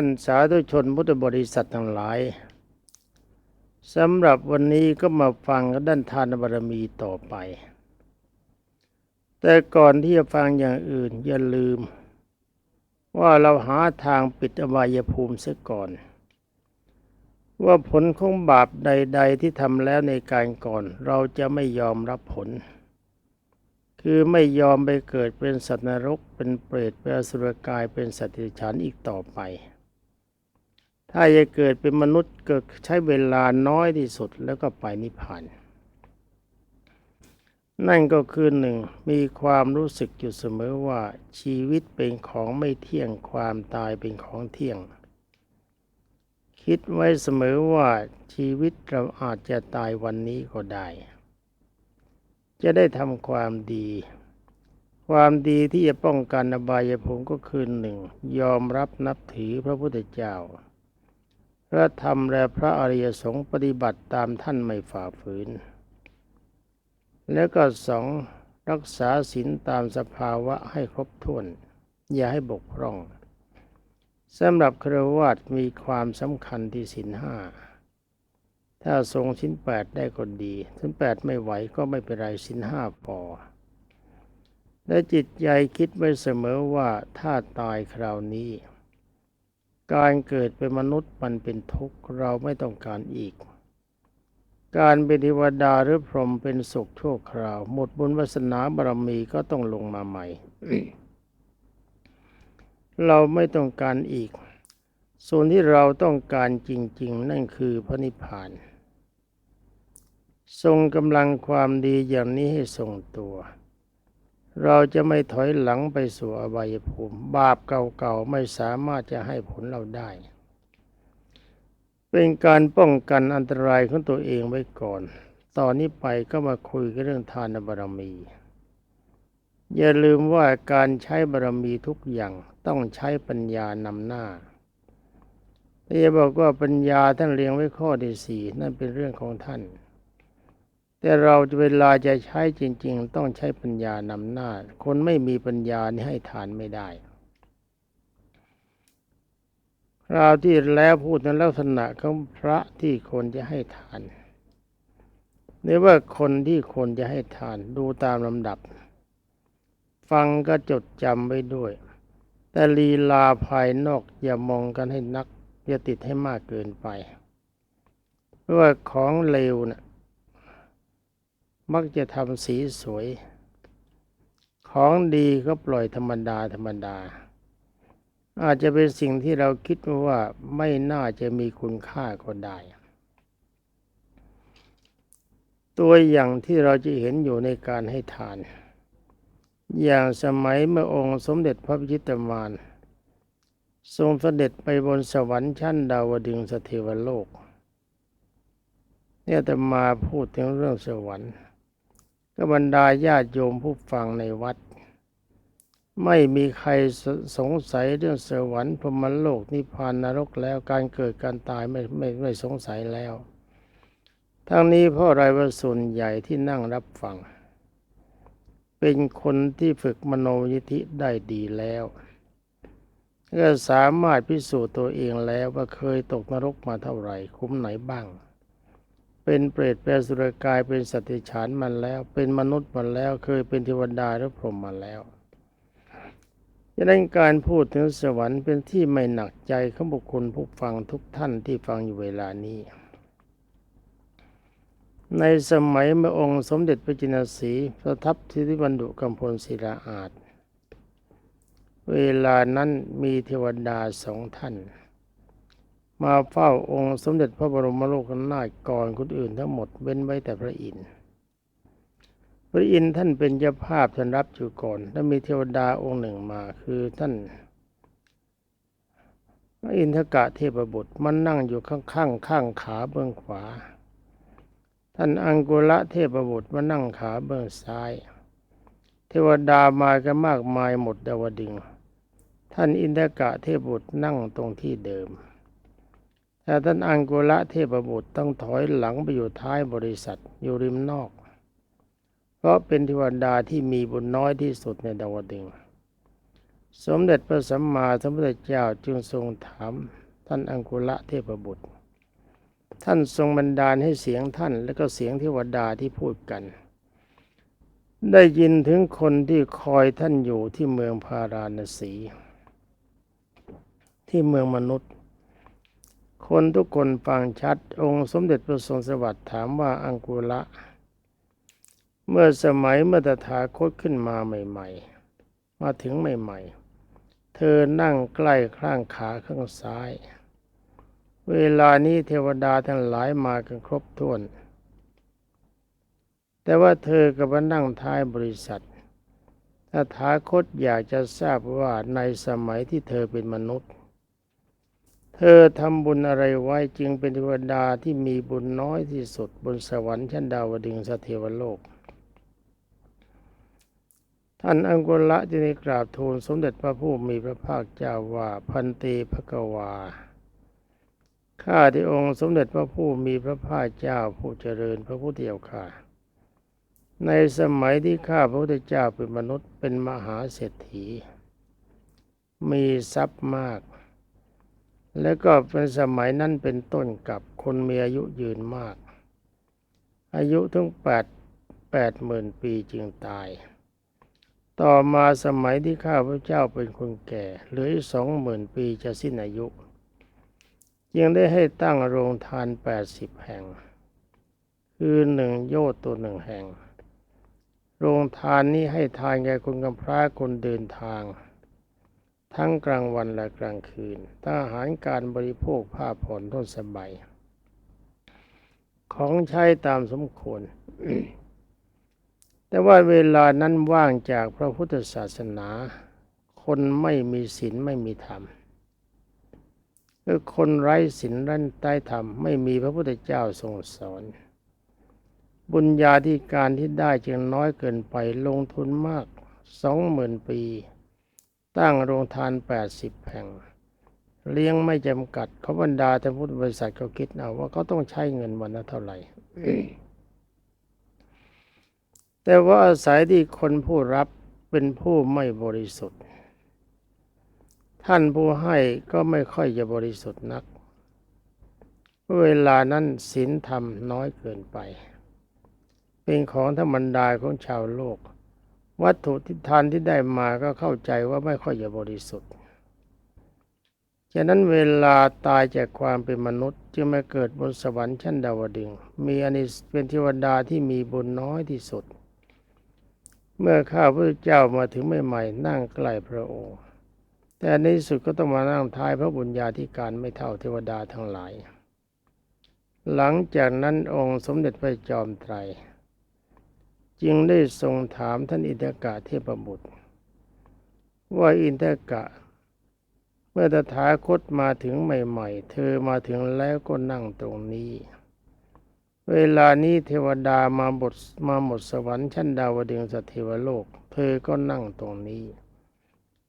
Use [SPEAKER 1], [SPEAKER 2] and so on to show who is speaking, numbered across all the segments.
[SPEAKER 1] านสาธุชนพุทธบริษัททั้งหลายสำหรับวันนี้ก็มาฟังด้านทานบารมีต่อไป แต่ก่อนที่จะฟังอย่างอื่นอย่าลืม ว่าเราหาทางปิดอบายภูมิเสียก่อน ว่าผลของบาปใด ๆ ที่ทำแล้วในการก่อน เราจะไม่ยอมรับผล คือไม่ยอมไปเกิดเป็นสัตว์นรกเป็นเปรตเป็นอสุรกายเป็นสัตว์ดิฉันอีกต่อไป ถ้าจะเกิดเป็นมนุษย์เก็ใช้เวลาน้อยที่สุดแล้วก็ไปนิพพานนั่นก็คือหนึ่งมีความรู้สึกอยู่เสมอว่าชีวิตเป็นของไม่เที่ยงความตายเป็นของเที่ยง คิดไว้เสมอว่าชีวิตเราอาจจะตายวันนี้ก็ได้ จะได้ทำความดี ความดีที่จะป้องกันอบายภูมิก็คือหนึ่งยอมรับนับถือพระพุทธเจ้า พระธรรมและพระอริยสงฆ์ปฏิบัติตามท่านไม่ฝ่าฝืน แล้วก็สองรักษาศีลตามสภาวะให้ครบถ้วน อย่าให้บกพร่องสำหรับครวาตมีความสำคัญที่ศีลห้าถ้าทรงชิ้นแปดได้ก็ดีชิ้นแปดไม่ไหวก็ไม่เป็นไรชิ้นห้าพอ และจิตใจคิดไว้เสมอว่าถ้าตายคราวนี้ การเกิดเป็นมนุษย์มันเป็นทุกข์เราไม่ต้องการอีก การเป็นเทวดาหรือพรหมเป็นสุขชั่วคราว หมดบุญวาสนาบารมีก็ต้องลงมาใหม่ เราไม่ต้องการอีก ส่วนที่เราต้องการจริง ๆ นั่นคือพระนิพพาน ทรงกำลังความดีอย่างนี้ให้ทรงตัว เราจะไม่ถอยหลังไปสู่อบายภูมิ บาปเก่าๆไม่สามารถจะให้ผลเราได้ เป็นการป้องกันอันตรายของตัวเองไว้ก่อน ตอนนี้ไปก็มาคุยกันเรื่องทานบารมี อย่าลืมว่าการใช้บารมีทุกอย่างต้องใช้ปัญญานำหน้าแต่อย่าบอกว่าปัญญาท่านเรียงไว้ข้อที่สี่นั่นเป็นเรื่องของท่าน แต่เราเวลาจะใช้จริง ๆ ต้องใช้ปัญญานำหน้า คนไม่มีปัญญานี่ให้ทานไม่ได้คราวที่แล้วพูดในลักษณะของพระที่คนจะให้ทานหรือว่าคนที่คนจะให้ทานดูตามลำดับ ฟังก็จดจำไว้ด้วย แต่ลีลาภายนอกอย่ามองกันให้นัก อย่าติดให้มากเกินไป เพราะว่าของเลวนะ่ะ มักจะทำสีสวย ของดีก็ปล่อยธรรมดาธรรมดา อาจจะเป็นสิ่งที่เราคิดว่าไม่น่าจะมีคุณค่าก็ได้ ตัวอย่างที่เราจะเห็นอยู่ในการให้ทาน อย่างสมัยเมื่อองค์สมเด็จพระพิชิตมารทรงเสด็จไปบนสวรรค์ชั้นดาวดึงสเทวโลก เนี่ยแต่มาพูดถึงเรื่องสวรรค์ ก็บรรดาญาติโยมผู้ฟังในวัด ไม่มีใครสสงสัยเรื่องสวรรค์พรมโลกนิพพานนรกแล้วการเกิดการตายไม่ไม่ไม่สงสัยแล้ว ทั้งนี้เพราะอะไรว่าส่วนใหญ่ที่นั่งรับฟัง เป็นคนที่ฝึกมโนยิธิได้ดีแล้วก็สามารถพิสูจน์ตัวเองแล้วว่าเคยตกนรกมาเท่าไหร่ คุ้มไหนบ้าง เป็นเปรตเป็นสุรกายเป็นสัตว์ดิฉานมาแล้ว เป็นมนุษย์มาแล้ว เคยเป็นเทวดาหรือพรหมมาแล้วดังนั้นการพูดถึงสวรรค์เป็นที่ไม่หนักใจของบุคคลผู้ฟังทุกท่านที่ฟังอยู่เวลานี้ ในสมัยเมื่อองค์สมเด็จพระจินสีประทับที่บรรดุกำพลศิลาอาจ เวลานั้นมีเทวดาสองท่าน มาเฝ้าองค์สมเด็จพระบรมโลกนาถก่อนคนอื่นทั้งหมดเว้นไว้แต่พระอินทร์พระอินทร์ท่านเป็นเจ้าภาพท่านรับอยู่ก่อนแล้วมีเทวดาองค์หนึ่งมาคือท่านพระอินทกะเทพบุตรมันนั่งอยู่ข้างข้างข้างขาเบื้องขวา ท่านอังกุละเทพบุตรมานั่งขาเบื้องซ้าย เทวดามากันมากมายหมดดาวดึง ท่านอินทกะเทพบุตรนั่งตรงที่เดิม แต่ท่านอังกุละเทพบุตรต้องถอยหลังไปอยู่ท้ายบริษัทอยู่ริมนอก เพราะเป็นเทวดาที่มีบุญน้อยที่สุดในดาวดึง สมเด็จพระสัมมาสัมพุทธเจ้าจึงทรงถามท่านอังคุละเทพบุตร ท่านทรงบันดาลให้เสียงท่านและก็เสียงเทวดาที่พูดกัน ได้ยินถึงคนที่คอยท่านอยู่ที่เมืองพาราณสี ที่เมืองมนุษย์ คนทุกคนฟังชัด องค์สมเด็จพระทรงสวัสดิ์ถามว่าอังกุละ เมื่อสมัยเมื่อตถาคตขึ้นมาใหม่ ๆ มาถึงใหม่ ๆ เธอนั่งใกล้ข้างขาข้างซ้าย เวลานี้เทวดาทั้งหลายมากันครบถ้วน แต่ว่าเธอกับนั่งท้ายบริษัทตถาคตอยากจะทราบว่าในสมัยที่เธอเป็นมนุษย์ เธอทำบุญอะไรไว้จึงเป็นเทวดาที่มีบุญน้อยที่สุดบนสวรรค์ชั้นดาวดึงสเทวโลก ท่านอังกุละจึงได้กราบทูลสมเด็จพระผู้มีพระภาคเจ้าว่าพันตีพระกวาข้าที่องค์สมเด็จพระผู้มีพระภาคเจ้าผู้เจริญพระพุทธเจ้าค่ะในสมัยที่ข้าพระพุทธเจ้าเป็นมนุษย์เป็นมหาเศรษฐี มีทรัพย์มาก แล้วก็เป็นสมัยนั้นเป็นต้นกับคนมีอายุยืนมาก อายุถึงแปดแปดหมื่นปีจึงตาย ต่อมาสมัยที่ข้าพระเจ้าเป็นคนแก่เหลือสองหมื่นปีจะสิ้นอายุ ยังได้ให้ตั้งโรงทานแปดสิบแห่ง คือหนึ่งโยชน์ตัวหนึ่งแห่ง โรงทานนี้ให้ทานแก่คนกำพร้าคนเดินทาง ทั้งกลางวันและกลางคืนตั้งอาหารการบริโภคผ้าผ่อนต้นสบาย ของใช้ตามสมควร แต่ว่าเวลานั้นว่างจากพระพุทธศาสนา คนไม่มีศีลไม่มีธรรมคือคนไร้ศีลไร้ใต้ธรรมไม่มีพระพุทธเจ้าทรงสอน บุญญาธิการที่ได้จึงน้อยเกินไปลงทุนมากสองหมื่นปี ตั้งโรงทานแปดสิบแห่ง เลี้ยงไม่จำกัดเขาบรรดาแต่พุทธบริษัทเขาคิดเอาว่าเขาต้องใช้เงินวันละเท่าไหร่ แต่ว่าอาศัยที่คนผู้รับเป็นผู้ไม่บริสุทธิ์ ท่านผู้ให้ก็ไม่ค่อยจะบริสุทธิ์นัก เวลานั้นศีลธรรมน้อยเกินไป เป็นของธรรมดาของชาวโลก วัตถุที่ทานที่ได้มาก็เข้าใจว่าไม่ค่อยจะบริสุทธิ์ ฉะนั้นเวลาตายจากความเป็นมนุษย์ จึงมาเกิดบนสวรรค์ชั้นดาวดึง มีอนิสเป็นเทวดาที่มีบุญน้อยที่สุด เมื่อข้าพระเจ้ามาถึงใหม่ๆนั่งใกล้พระองค์ แต่ในที่สุดก็ต้องมานั่งท้ายพระบุญญาธิการไม่เท่าเทวดาทั้งหลาย หลังจากนั้นองค์สมเด็จพระจอมไตร จึงได้ทรงถามท่านอินทกะเทพบุตร ว่าอินทกะ เมื่อตถาคตมาถึงใหม่ ๆ เธอมาถึงแล้วก็นั่งตรงนี้ เวลานี้เทวดามาบทมาหมดสวรรค์ชั้นดาวดึงสเทวโลก เธอก็นั่งตรงนี้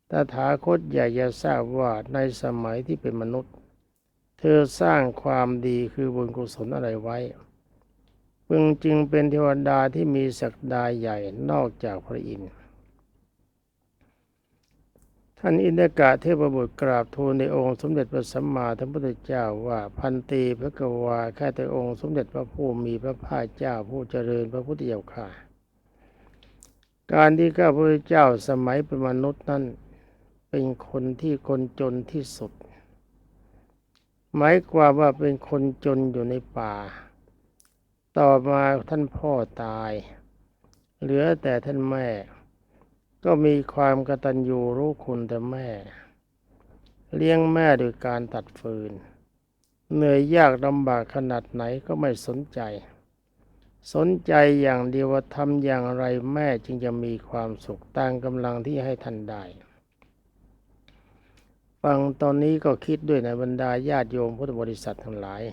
[SPEAKER 1] ตถาคตอยากจะทราบว่าในสมัยที่เป็นมนุษย์ เธอสร้างความดีคือบุญกุศลอะไรไว้ พึงจึงเป็นเทวดาที่มีศักดาใหญ่นอกจากพระอินทร์ท่านอินทกะเทพบุตรกราบทูลในองค์สมเด็จพระสัมมาสัมพุทธเจ้าว่าพันตีพระกวาแค่แต่องค์สมเด็จพระผู้มีพระภาคเจ้าผู้เจริญพระพุทธเจ้าค่ะ การที่ข้าพระเจ้าสมัยเป็นมนุษย์นั้นเป็นคนที่คนจนที่สุด หมายความว่าเป็นคนจนอยู่ในป่า ต่อมาท่านพ่อตาย เหลือแต่ท่านแม่ ก็มีความกตัญญูรู้คุณแต่แม่ เลี้ยงแม่โดยการตัดฟืน เหนื่อยยากลำบากขนาดไหนก็ไม่สนใจ สนใจอย่างเดียวว่าทำอย่างไรแม่จึงจะมีความสุขตามกำลังที่ให้ท่านได้ฟังตอนนี้ก็คิดด้วยในบรรดาญาติโยมพุทธบริษัททั้งหลาย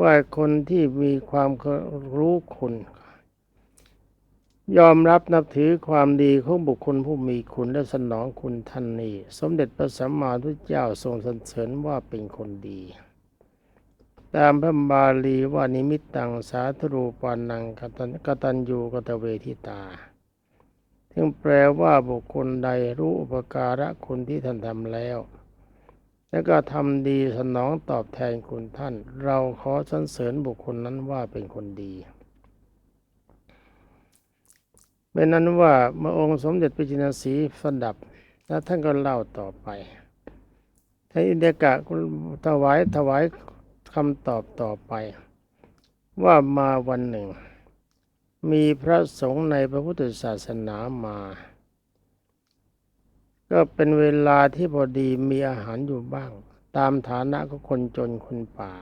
[SPEAKER 1] ว่าคนที่มีความรู้คุณ ยอมรับนับถือความดีของบุคคลผู้มีคุณและสนองคุณท่านนี้ สมเด็จพระสัมมาสัมพุเจ้าทรงสรรเสริญว่าเป็นคนดี ตามพระบาลีว่านิมิตตังสาธุรูปานังกตัญกตัญญูกตเวทิตาทถึงแปลว่าบุคคลใดรู้อุปการะคุณที่ท่านทำแล้ว แล้วก็ทำดีสนองตอบแทนคุณท่าน เราขอสรรเสริญบุคคลนั้นว่าเป็นคนดีเป็นนั้นว่าเมื่อองค์สมเด็จพระจินสีสดับ แล้วท่านก็เล่าต่อไปท่านอินเดกะถวายถวายคำตอบต่อไป ว่ามาวันหนึ่ง มีพระสงฆ์ในพระพุทธศาสนามา ก็เป็นเวลาที่พอดีมีอาหารอยู่บ้าง ตามฐานะก็คนจนคนป่า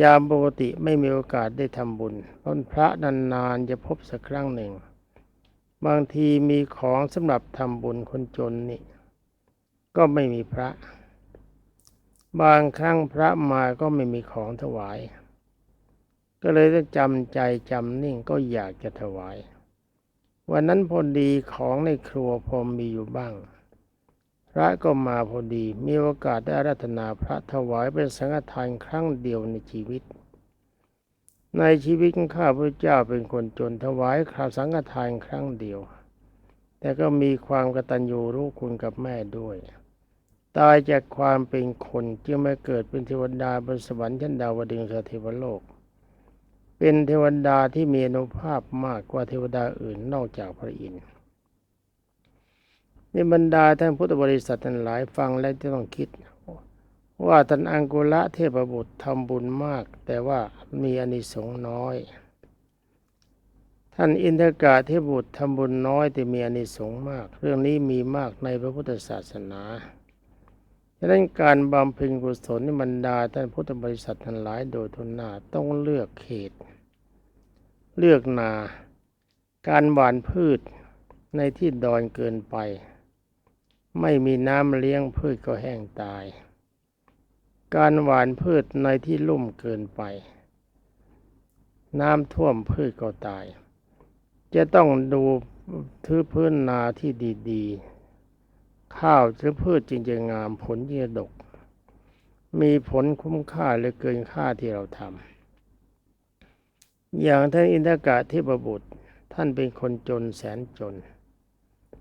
[SPEAKER 1] ยามปกติไม่มีโอกาสได้ทำบุญเพระพระนานๆจะพบสักครั้งหนึ่ง บางทีมีของสำหรับทำบุญคนจนนี่ ก็ไม่มีพระ บางครั้งพระมาก็ไม่มีของถวาย ก็เลยต้องจำใจจำนิ่งก็อยากจะถวาย วันนั้นพอดีของในครัวพอมีอยู่บ้าง พระก็มาพอดีมีโอกาสได้อาราธนาพระถวายเป็นสังฆทานครั้งเดียวในชีวิต ในชีวิตข้าพระเจ้าเป็นคนจนถวายข้าวสังฆทานครั้งเดียว แต่ก็มีความกตัญญูรู้คุณกับแม่ด้วย ตายจากความเป็นคนจึงมาเกิดเป็นเทวดาบนสวรรค์ชั้นดาวดึงสเทวโลก เป็นเทวดาที่มีอนุภาพมากกว่าเทวดาอื่นนอกจากพระอินทร์นี่บรรดาท่านพุทธบริษัททั้งหลายฟังแล้วจะต้องคิด ว่าท่านอังกุละเทพบุตรทำบุญมาก แต่ว่ามีอานิสงส์น้อย ท่านอินทกาเทพบุตรทำบุญน้อยแต่มีอานิสงส์มาก เรื่องนี้มีมากในพระพุทธศาสนาฉะนั้นการบำเพ็ญกุศลในบรรดาท่านพุทธบริษัททั้งหลายโดยทุนหน้าต้องเลือกเขต เลือกนา การหว่านพืชในที่ดอนเกินไป ไม่มีน้ำเลี้ยงพืชก็แห้งตาย การหว่านพืชในที่ลุ่มเกินไป น้ำท่วมพืชก็ตาย จะต้องดูทือพื้นนาที่ดีๆ ข้าวหรือพืชจึงจะงามผลที่จะดก มีผลคุ้มค่าหรือเกินค่าที่เราทำ อย่างท่านอินทกะเทพบุตร ท่านเป็นคนจนแสนจน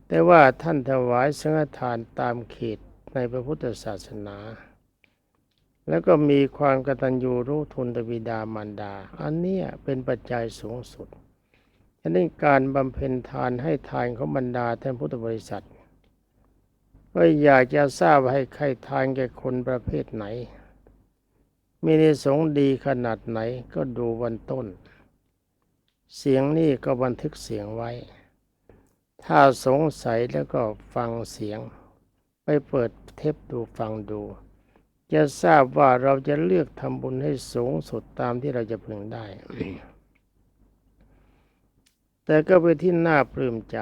[SPEAKER 1] แต่ว่าท่านถวายสังฆทานตามเขตในพระพุทธศาสนา แล้วก็มีความกตัญญูรู้ทุนตบิดามารดา อันเนี้ยเป็นปัจจัยสูงสุดฉะนั้นการบำเพ็ญทานให้ทานของบรรดาท่านพุทธบริษัทก็อยากจะทราบว่าให้ใครทานแก่คนประเภทไหน มีในสงดีขนาดไหนก็ดูวันต้น เสียงนี่ก็บันทึกเสียงไว้ ถ้าสงสัยแล้วก็ฟังเสียง ไปเปิดเทปดูฟังดู จะทราบว่าเราจะเลือกทำบุญให้สูงสุดตามที่เราจะพึงได้ แต่ก็เป็นที่น่าปลื้มใจ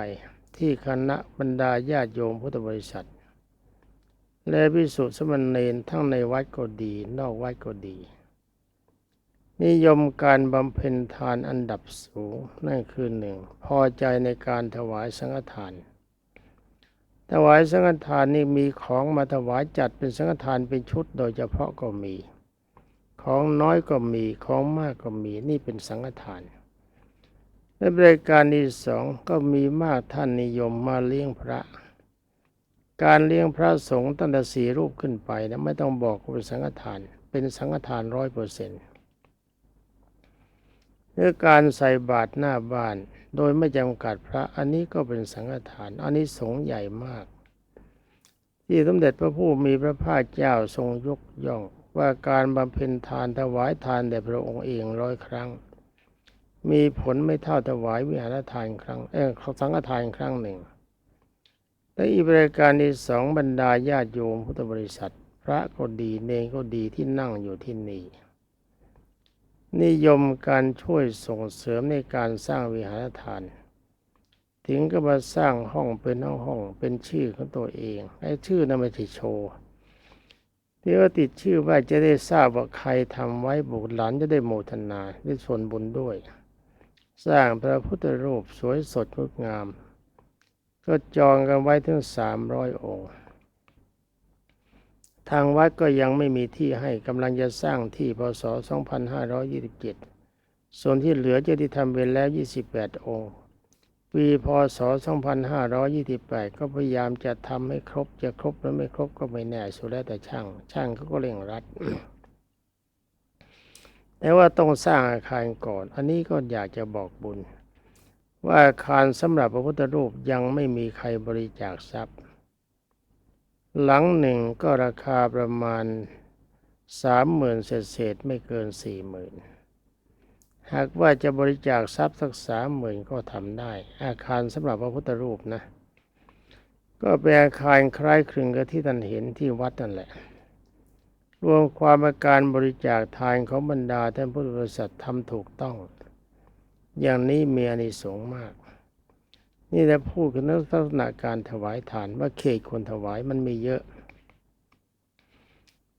[SPEAKER 1] ที่คณะบรรดาญาติโยมพุทธบริษัท และพิสุทธิสมณเณรทั้งในวัดก็ดี นอกวัดก็ดี นิยมการบำเพ็ญทานอันดับสูง นั่นคือหนึ่งพอใจในการถวายสังฆทาน ถวายสังฆทานนี่มีของมาถวายจัดเป็นสังฆทานเป็นชุดโดยเฉพาะก็มี ของน้อยก็มีของมากก็มีนี่เป็นสังฆทานในบริการที่สองก็มีมากท่านนิยมมาเลี้ยงพระ การเลี้ยงพระสงฆ์ตั้งแต่สี่รูปขึ้นไปนะไม่ต้องบอกว่าเป็นสังฆทาน เป็นสังฆทานร้อยเปอร์เซ็นต์ เรื่องการใส่บาตรหน้าบ้าน โดยไม่จำกัดพระอันนี้ก็เป็นสังฆทานอันนี้สงส์ใหญ่มาก ที่สมเด็จพระผู้มีพระภาคเจ้าทรงยกย่องว่าการบำเพ็ญทานถวายทานแด่พระองค์เองร้อยครั้ง มีผลไม่เท่าถวายวิหารทานครั้งเออสังฆทานครั้งหนึ่งและอีกบริการที่สองบรรดาญาติโยมพุทธบริษัท พระก็ดีเนรก็ดีที่นั่งอยู่ที่นี่ นิยมการช่วยส่งเสริมในการสร้างวิหารทาน ถึงก็มาสร้างห้องเป็นห้องห้องเป็นชื่อของตัวเองไอ้ชื่อนั้นไม่ใช่โชว์ที่ว่าติดชื่อไว้จะได้ทราบว่าใครทำไว้บุตรหลานจะได้โมทนาได้ส่วนบุญด้วย สร้างพระพุทธรูปสวยสดงดงาม ก็จองกันไว้ถึงสามร้อยองค์ ทางวัดก็ยังไม่มีที่ให้กำลังจะสร้างที่พศ 2527 ส่วนที่เหลือจะที่ทำไปแล้ว 28 องค์ปปีพศ 2528 ก็พยายามจะทำให้ครบ จะครบหรือไม่ครบก็ไม่แน่สุดแล้วแต่ช่าง ช่างเขาก็เร่งรัด แต่ว่าต้องสร้างอาคารก่อน อันนี้ก็อยากจะบอกบุญ ว่าอาคารสำหรับพระพุทธรูปยังไม่มีใครบริจาคทรัพย์ หลังหนึ่งก็ราคาประมาณสามหมื่นเศษๆไม่เกินสี่หมื่นหากว่าจะบริจาคทรัพย์สักสามหมื่นก็ทำได้ อาคารสำหรับพระพุทธรูปนะ ก็เป็นอาคารคล้ายคลึงกับที่ท่านเห็นที่วัดนั่นแหละ รวมความอาการบริจาคทานของบรรดาท่านพุทธบริษัททำถูกต้อง อย่างนี้มีอานิสงส์มาก นี่แหละพูดกันในลักษณะการถวายทานว่าเขตคนถวายมันมีเยอะ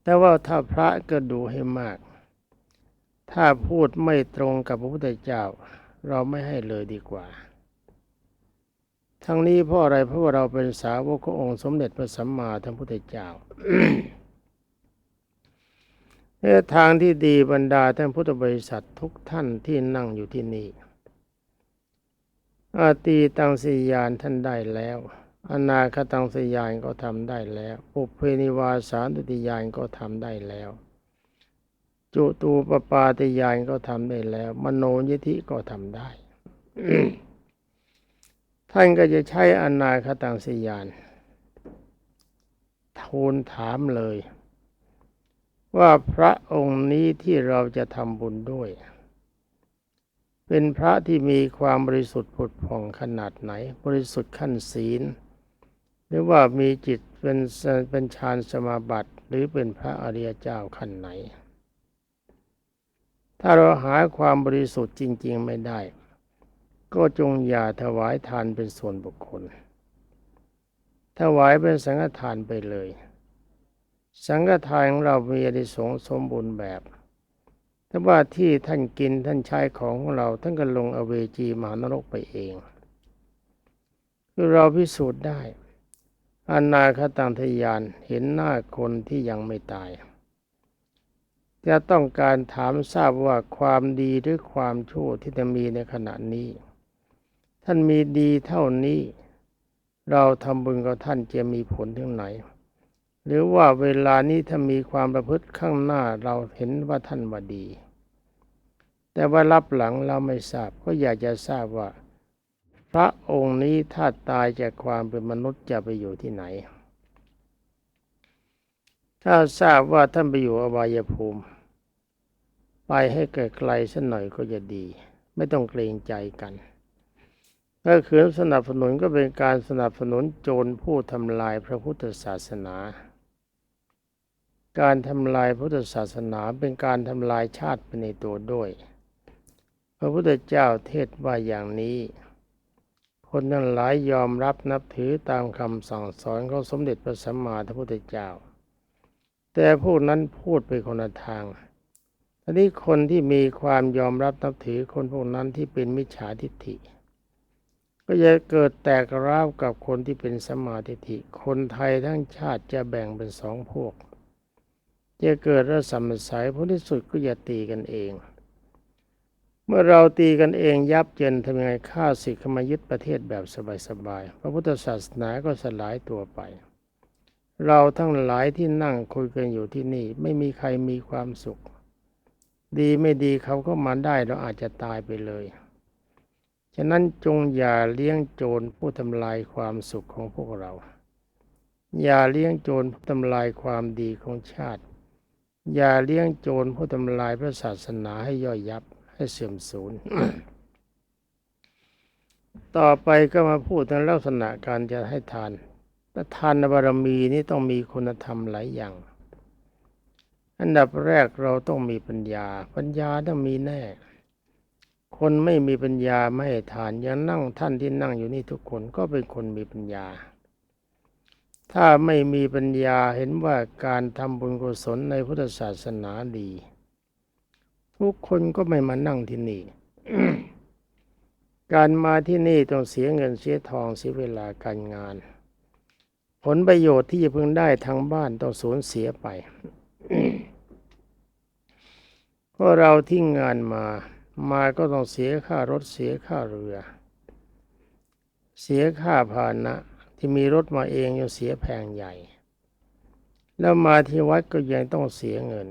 [SPEAKER 1] แต่ว่าถ้าพระก็ดูให้มาก ถ้าพูดไม่ตรงกับพระพุทธเจ้า เราไม่ให้เลยดีกว่า ทั้งนี้เพราะอะไรเพราะว่าเราเป็นสาวกขององค์สมเด็จพระสัมมาสัมพุทธเจ้าทางที่ดีบรรดาท่านพุทธบริษัททุกท่านที่นั่งอยู่ที่นี่ อาตีตังสียานท่านได้แล้ว อนาคตังสยานก็ทำได้แล้ว ปุเพนิวาสานุติยานก็ทำได้แล้ว จุตูปปาติยานก็ทำได้แล้ว มโนยิธิก็ทำได้ ท่านก็จะใช้อนาคตังสยานทูลถามเลย ว่าพระองค์นี้ที่เราจะทำบุญด้วย เป็นพระที่มีความบริสุทธิ์ผุดผ่องขนาดไหน บริสุทธิ์ขั้นศีล หรือว่ามีจิตเป็นเป็นฌานสมาบัติหรือเป็นพระอริยเจ้าขั้นไหน ถ้าเราหาความบริสุทธิ์จริง ๆ ไม่ได้ ก็จงอย่าถวายทานเป็นส่วนบุคคล ถวายเป็นสังฆทานไปเลย สังฆทานของเรามีอนิสงสมบูรณ์แบบ ถ้าว่าที่ท่านกินท่านใช้ของของเราท่านก็ลงอเวจีมหานรกไปเอง คือเราพิสูจน์ได้อนาคตังทยานเห็นหน้าคนที่ยังไม่ตาย จะต้องการถามทราบว่าความดีหรือความชั่วที่จะมีในขณะนี้ ท่านมีดีเท่านี้ เราทำบุญกับท่านจะมีผลถึงไหน หรือว่าเวลานี้ถ้ามีความประพฤติข้างหน้าเราเห็นว่าท่านว่าดี แต่ว่ารับหลังเราไม่ทราบก็อยากจะทราบว่า พระองค์นี้ถ้าตายจากความเป็นมนุษย์จะไปอยู่ที่ไหน ถ้าทราบว่าท่านไปอยู่อบายภูมิ ไปให้ไกลๆสักหน่อยก็จะดี ไม่ต้องเกรงใจกันถ้าขืนสนับสนุนก็เป็นการสนับสนุนโจรผู้ทำลายพระพุทธศาสนา การทำลายพุทธศาสนาเป็นการทำลายชาติไปในตัวด้วย พระพุทธเจ้าเทศว่าอย่างนี้ คนนั้นหลายยอมรับนับถือตามคำสั่งสอนของสมเด็จพระสัมมาสัมพุทธเจ้า แต่ผู้นั้นพูดไปคนละทางทีนี้คนที่มีความยอมรับนับถือคนพวกนั้นที่เป็นมิจฉาทิฏฐิ ก็จะเกิดแตกร้าวกับคนที่เป็นสมมาทิฏฐิคนไทยทั้งชาติจะแบ่งเป็นสองพวก จะเกิดระสำสายผลที่สุดก็จะตีกันเอง เมื่อเราตีกันเองยับเยินทำยังไงฆ่าศึกเข้ามายึดประเทศแบบสบายๆพระพุทธศาสนาก็สลายตัวไป เราทั้งหลายที่นั่งคุยกันอยู่ที่นี่ ไม่มีใครมีความสุข ดีไม่ดีเขาก็มาได้เราอาจจะตายไปเลยฉะนั้นจงอย่าเลี้ยงโจรผู้ทำลายความสุขของพวกเรา อย่าเลี้ยงโจรผู้ทำลายความดีของชาติ อย่าเลี้ยงโจรผู้ทำลายพระศาสนาให้ย่อยยับให้เสื่อมสูญ ต่อไปก็มาพูดในลักษณะการจะให้ทานแต่ทานบารมีนี้ต้องมีคุณธรรมหลายอย่าง อันดับแรกเราต้องมีปัญญา ปัญญาต้องมีแน่ คนไม่มีปัญญาไม่ให้ทานอย่างนั่งท่านที่นั่งอยู่นี่ทุกคนก็เป็นคนมีปัญญา ถ้าไม่มีปัญญาเห็นว่าการทำบุญกุศลในพุทธศาสนาดี ทุกคนก็ไม่มานั่งที่นี่ การมาที่นี่ต้องเสียเงินเสียทองเสียเวลาการงาน ผลประโยชน์ที่จะพึงได้ทางบ้านต้องสูญเสียไปเพราะเราทิ้งงานมา มาก็ต้องเสียค่ารถเสียค่าเรือ เสียค่าพาหนะ ที่มีรถมาเองยังเสียแพงใหญ่ แล้วมาที่วัดก็ยังต้องเสียเงิน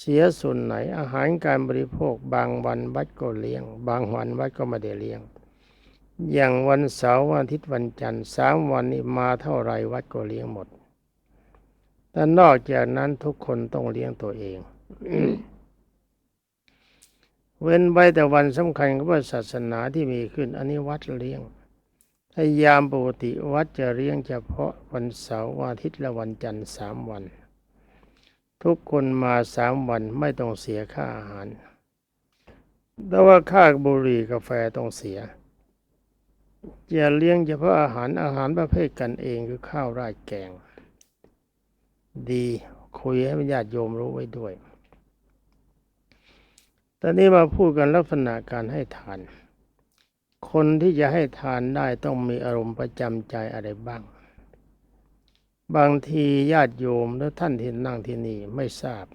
[SPEAKER 1] เสียส่วนไหนอาหารการบริโภคบางวันวัดก็เลี้ยง บางวันวัดก็ไม่ได้เลี้ยง อย่างวันเสาร์วันอาทิตย์วันจันทร์สามวันนี้มาเท่าไรวัดก็เลี้ยงหมด แต่นอกจากนั้นทุกคนต้องเลี้ยงตัวเองเว้นไว้แต่วันสำคัญของศาสนาที่มีขึ้นอันนี้วัดเลี้ยง ถ้ายามปกติวัดจะเลี้ยงเฉพาะวันเสาร์วันอาทิตย์และวันจันทร์สามวัน ทุกคนมาสามวันไม่ต้องเสียค่าอาหาร แต่ว่าค่าบุหรี่กาแฟต้องเสีย จะเลี้ยงเฉพาะอาหารอาหารประเภทกันเองคือข้าวราดแกง ดีคุยให้ญาติโยมรู้ไว้ด้วย ตอนนี้มาพูดกันลักษณะการให้ทาน คนที่จะให้ทานได้ต้องมีอารมณ์ประจำใจอะไรบ้าง บางทีญาติโยมและท่านที่นั่งที่นี่ไม่ทราบ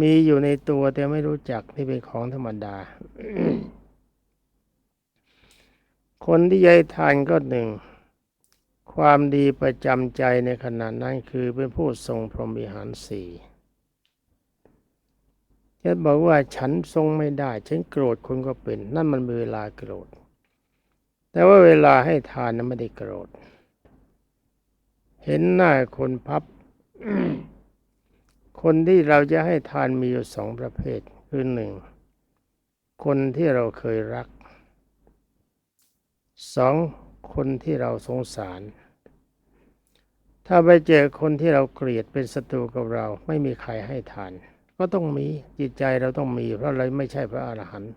[SPEAKER 1] มีอยู่ในตัวแต่ไม่รู้จักที่เป็นของธรรมดา คนที่ให้ทานก็หนึ่ง ความดีประจำใจในขณะนั้นคือเป็นผู้ทรงพรหมิหารสี่ ฉันบอกว่าฉันทรงไม่ได้ ฉันโกรธคนก็เป็น นั่นมันเวลาโกรธ แต่ว่าเวลาให้ทานนั้นไม่ได้โกรธ เห็นหน้าคนพับ คนที่เราจะให้ทานมีอยู่สองประเภท คือหนึ่ง คนที่เราเคยรัก สอง คนที่เราสงสาร ถ้าไปเจอคนที่เราเกลียดเป็นศัตรูกับเราไม่มีใครให้ทาน ก็ต้องมีจิตใจเราต้องมี เพราะเราไม่ใช่พระอรหันต์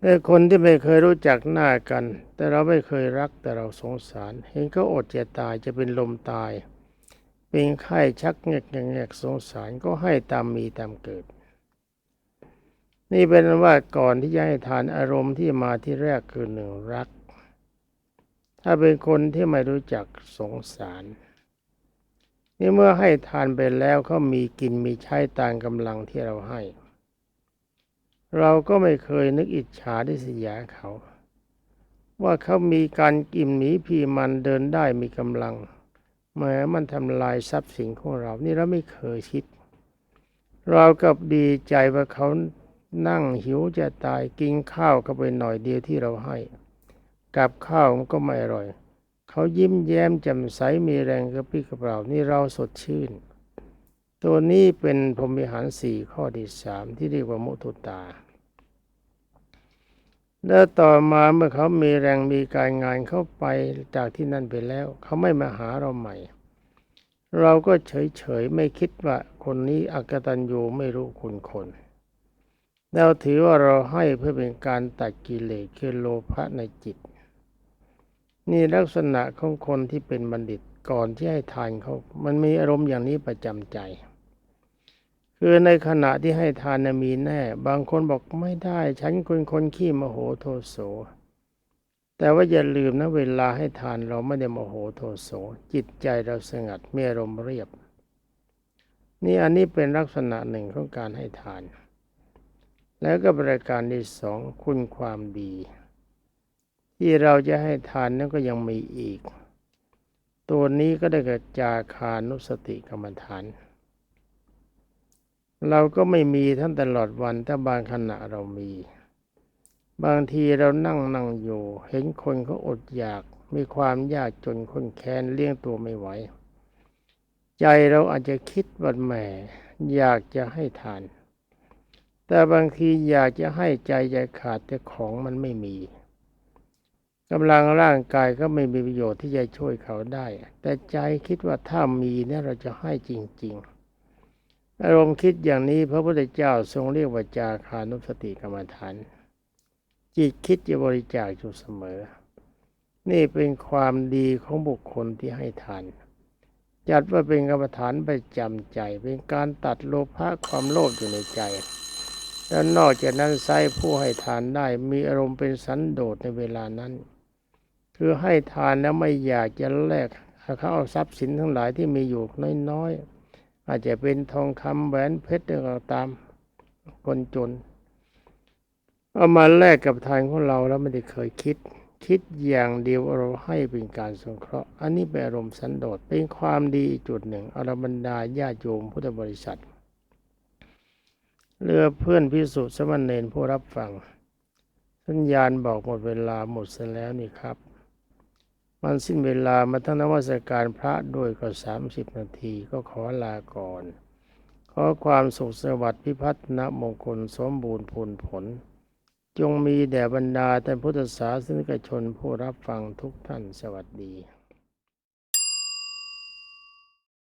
[SPEAKER 1] แต่คนที่ไม่เคยรู้จักหน้ากัน แต่เราไม่เคยรักแต่เราสงสาร เห็นเขาอดจะตายจะเป็นลมตาย เป็นไข้ชักเงกเงกสงสารก็ให้ตามมีตามเกิด นี่เป็นว่าก่อนที่จะให้ทานอารมณ์ที่มาที่แรกคือหนึ่งรัก ถ้าเป็นคนที่ไม่รู้จักสงสาร นี่เมื่อให้ทานไปแล้วเขามีกินมีใช้ตามกำลังที่เราให้ เราก็ไม่เคยนึกอิจฉาดิษยาเขา ว่าเขามีการกินหมีพีมันเดินได้มีกำลังแม้มันทำลายทรัพย์สินของเรา นี่เราไม่เคยคิด เรากับดีใจว่าเขานั่งหิวจะตายกินข้าวเข้าไปหน่อยเดียวที่เราให้ กับข้าวมันก็ไม่อร่อย เขายิ้มแย้มแจ่มใสมีแรงกระปรี้กระเปรานี่เราสดชื่น ตัวนี้เป็นพรหมิหารสี่ข้อที่สามที่เรียกว่ามุทุตา แล้วต่อมาเมื่อเขามีแรงมีการงานเข้าไปจากที่นั่นไปแล้ว เขาไม่มาหาเราใหม่ เราก็เฉยๆไม่คิดว่าคนนี้อักตันยูไม่รู้คุณคนเราถือว่าเราให้เพื่อเป็นการตัดกิเลสคือโลภะในจิต นี่ลักษณะของคนที่เป็นบัณฑิตก่อนที่ให้ทานเขา มันมีอารมณ์อย่างนี้ประจำใจ คือในขณะที่ให้ทานนมีแน่ บางคนบอกไม่ได้ ฉันคนคนขี้โมโหโทโส แต่ว่าอย่าลืมนะเวลาให้ทานเราไม่ได้โมโหโทโส จิตใจเราสงัดมีอารมณ์เรียบ นี่อันนี้เป็นลักษณะหนึ่งของการให้ทาน แล้วก็ประการที่สองคุณความดี ที่เราจะให้ทานนั้นก็ยังมีอีก ตัวนี้ก็ได้เกับจาคานุสติกรรมฐาน เราก็ไม่มีท่านตลอดวันแต่บางขณะเรามี บางทีเรานั่งนั่งอยู่ เห็นคนเขาอดอยากมีความยากจนคนแค้นเลี้ยงตัวไม่ไหว ใจเราอาจจะคิดว่าแหมอยากจะให้ทาน แต่บางทีอยากจะให้ใจใจขาดแต่ของมันไม่มี กำลังร่างกายก็ไม่มีประโยชน์ที่จะช่วยเขาได้ แต่ใจคิดว่าถ้ามีเนี่ยเราจะให้จริง ๆ อารมณ์คิดอย่างนี้พระพุทธเจ้าทรงเรียกว่าจาคานุสติกรรมฐาน จิตคิดจะบริจาคอยู่เสมอ นี่เป็นความดีของบุคคลที่ให้ทานจัดว่าเป็นกรรมฐานประจำใจ เป็นการตัดโลภะความโลภอยู่ในใจ แล้วนอกจากนั้นไซผู้ให้ทานได้มีอารมณ์เป็นสันโดษในเวลานั้น คือให้ทานแล้วไม่อยากจะแลกเขาเอาทรัพย์สินทั้งหลายที่มีอยู่น้อยๆอาจจะเป็นทองคำแหวนเพชรต่างๆตามคนจน เอามาแลกกับทานของเราแล้วไม่ได้เคยคิด คิดอย่างเดียวเราให้เป็นการสงเคราะห์ อันนี้เป็นอารมณ์สันโดษเป็นความดีจุดหนึ่งอรบรรดาญาโยมพุทธบริษัทเรือเพื่อนพิสุทธิ์สมณเณรผู้รับฟังสัญญาณบอกหมดเวลาหมดเสียแล้วนี่ครับ มันสิ้นเวลามาทั้งนวัสการพระด้วยก็สามสิบนาทีก็ขอลาก่อน ขอความสุขสวัสดิ์พิพัฒนมงคลสมบูรณ์ผลผล จงมีแด่บรรดาแต่พุทธศาสนิกชนผู้รับฟังทุกท่านสวัสดี